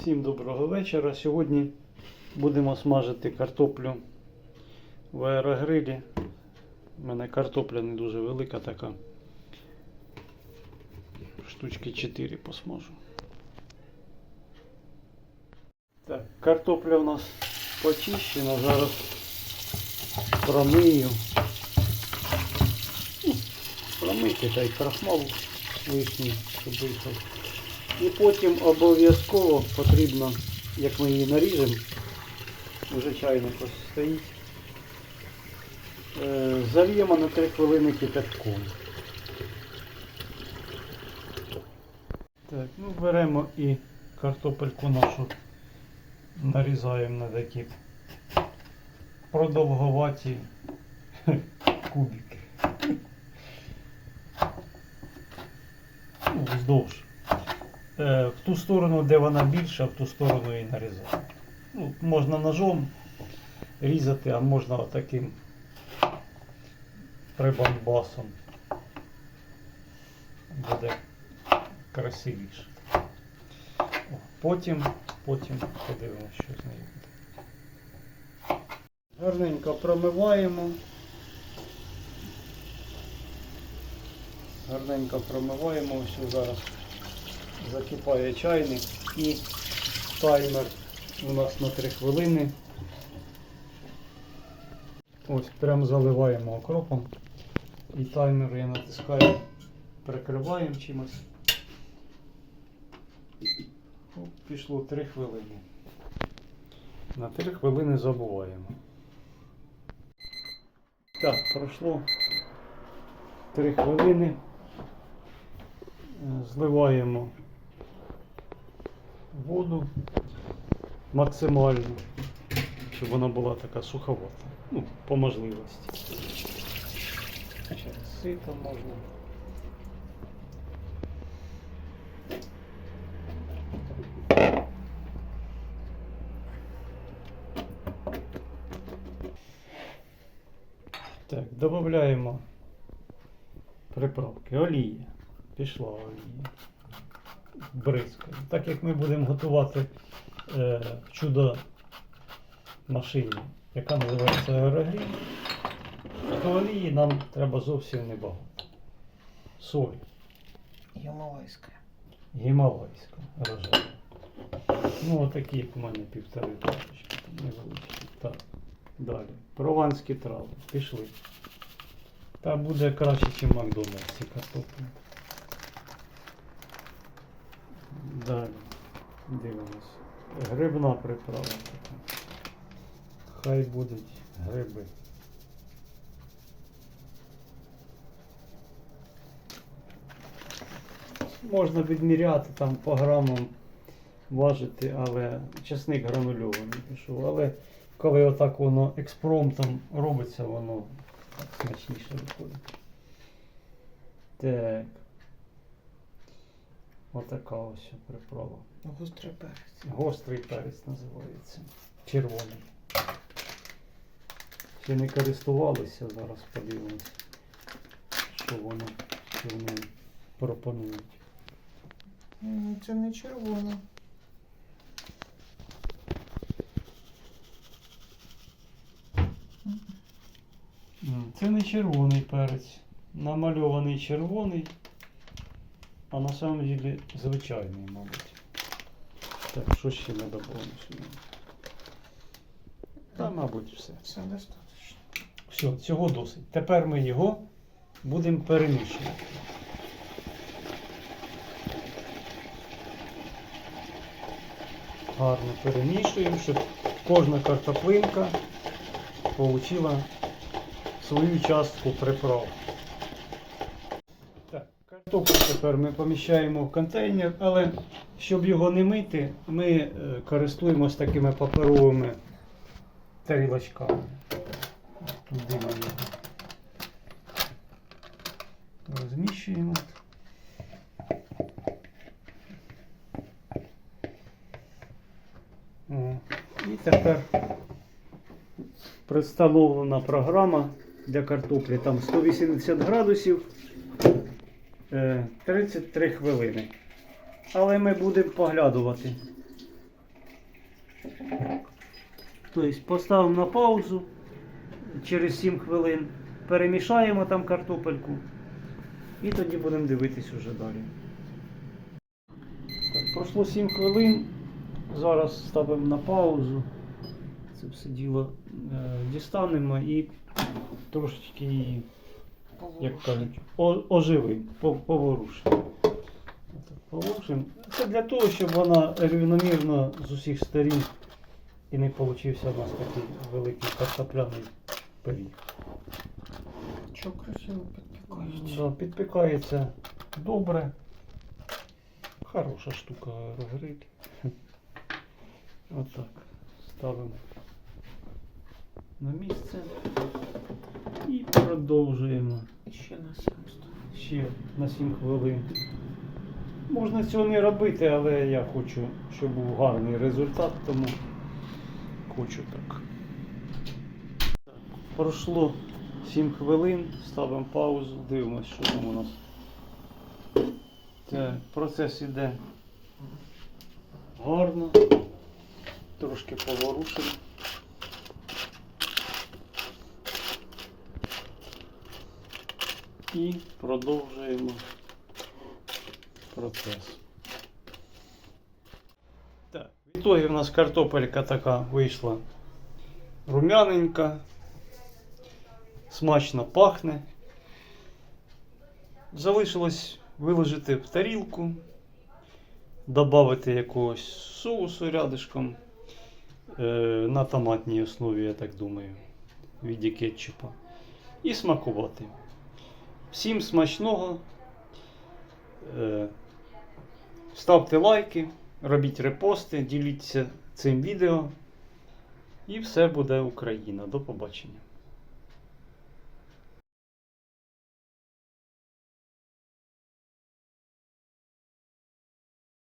Всім доброго вечора. Сьогодні будемо смажити картоплю в аерогрилі. У мене картопля не дуже велика така. Штучки 4 посмажу. Так, картопля у нас почищена, зараз промию. Ну, Промити та й крахмал лишній, щоб вийшов. І потім обов'язково потрібно, як ми її наріжемо, вже чайник ось стоїть, е, зальємо на 3 хвилини кипятком. Так, ну беремо і картопельку нашу нарізаємо на такі продовговаті кубики. Ну, вздовж. Е, в ту сторону, де вона більша, в ту сторону і нарізати. Ну, можна ножом різати, а можна отаким прибамбасом. Буде красивіше. Потім, потім подивимося, що з нею буде. Гарненько промиваємо. Гарненько промиваємо. Ось зараз закипає чайник і таймер у нас на 3 хвилини. Ось прям заливаємо окропом. І таймер я натискаю, прикриваємо чимось. Оп, Пішло 3 хвилини. На 3 хвилини забуваємо. Так, пройшло 3 хвилини. Зливаємо воду максимально, щоб вона була така суховата. Ну, по можливості. Через сито можна. Так, додаємо приправки. Олія. Пішла олія. Бризкою. Так як ми будемо готувати е, чудо машині, яка називається аерогріль, то олії нам треба зовсім небагато. Соль Ямалайська. гімалайська рожева. Ну, отакі, як у мене півтори пачечки. Так, далі. Прованські трави. Пішли. Та буде краще, ніж в Макдональдсі картопля. Далі. Дивимось. Грибна приправа. Хай будуть гриби. Можна відміряти там по грамам важити, але чесник гранульований пішов. Але коли отак воно експромтом робиться, воно смачніше виходить. Так. Отака ось приправа. Гострий перець. Гострий перець називається. Червоний. Ще не користувалися, зараз подивимось, що воно, що вони пропонують. Це не червона. Це не червоний перець. Намальований червоний, а на самом деле звичайний, мабуть. Так, що ще не добавимо сюди? Та, мабуть, все. Це достатньо. Все, цього досить. Тепер ми його будемо перемішувати. Гарно перемішуємо, щоб кожна картоплинка отримала свою частку приправ. Так, тепер ми поміщаємо в контейнер, але щоб його не мити, ми е, користуємось такими паперовими тарілочками. Туди ми розміщуємо. І тепер представлена програма для картоплі. Там 180 градусів, 33 хвилини. Але ми будемо поглядувати. Тобто поставимо на паузу через 7 хвилин, перемішаємо там картопельку і тоді будемо дивитись уже далі. Так, пройшло 7 хвилин. Зараз ставимо на паузу. Це все діло е, дістанемо і трошечки її, як кажуть, о- оживимо, по- поворушимо. Поворушимо. Це для того, щоб вона рівномірно з усіх сторін і не получився у нас такий великий картопляний пиріг. Що красиво підпікається. Да, підпікається добре. Хороша штука розгрить. Отак. Ставимо на місце і продовжуємо Ще на сімсто. ще на 7 хвилин. Можна цього не робити, але я хочу, щоб був гарний результат, тому хочу так. Так, Пройшло 7 хвилин, ставимо паузу, дивимося, що там у нас. Так, процес іде гарно. Трошки поворушимо. І продовжуємо процес. Так, в ітогі в нас картопелька така вийшла рум'яненька, смачно пахне. Залишилось виложити в тарілку, додати якогось соусу рядишком е, на томатній основі, я так думаю, в віді кетчупа. І смакувати. Всім смачного. Е, Ставте лайки, робіть репости, діліться цим відео. І все буде Україна. До побачення.